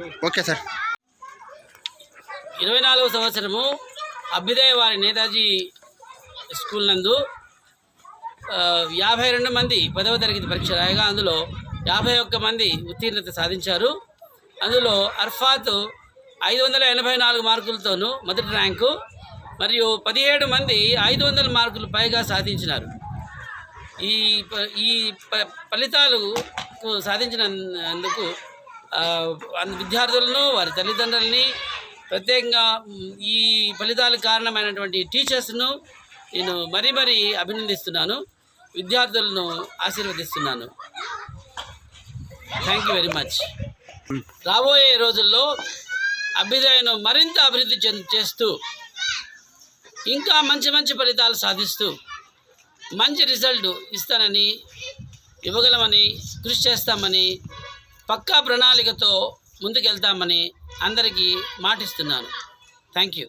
Okay sir. ఇరవై నాలుగవ సంవత్సరము అభ్యుదయ వారి నేతాజీ స్కూల్ నందు యాభై రెండు మంది పదవ తరగతి పరీక్ష రాయగా అందులో యాభై ఒక్క మంది ఉత్తీర్ణత సాధించారు. అందులో అర్ఫాత్ ఐదు వందల ఎనభై నాలుగు మార్కులతోనూ మొదటి ర్యాంకు మరియు పదిహేడు మంది ఐదు వందల మార్కులు పైగా సాధించినారు. ఈ ప- ఈ ప- ఫలితాలు సాధించినందుకు విద్యార్థులను వారి తల్లిదండ్రులని ప్రత్యేకంగా ఈ ఫలితాలకు కారణమైనటువంటి టీచర్స్ను నేను మరీ మరీ అభినందిస్తున్నాను. విద్యార్థులను ఆశీర్వదిస్తున్నాను. థ్యాంక్ యూ వెరీ మచ్ రాబోయే రోజుల్లో అభ్యుదయను మరింత అభివృద్ధి చేస్తూ ఇంకా మంచి మంచి ఫలితాలు సాధిస్తూ మంచి రిజల్ట్ ఇస్తానని ఇవ్వగలమని కృషి చేస్తామని పక్కా ప్రణాళికతో ముందుకెళ్తామని అందరికీ మాటిస్తున్నాను. Thank you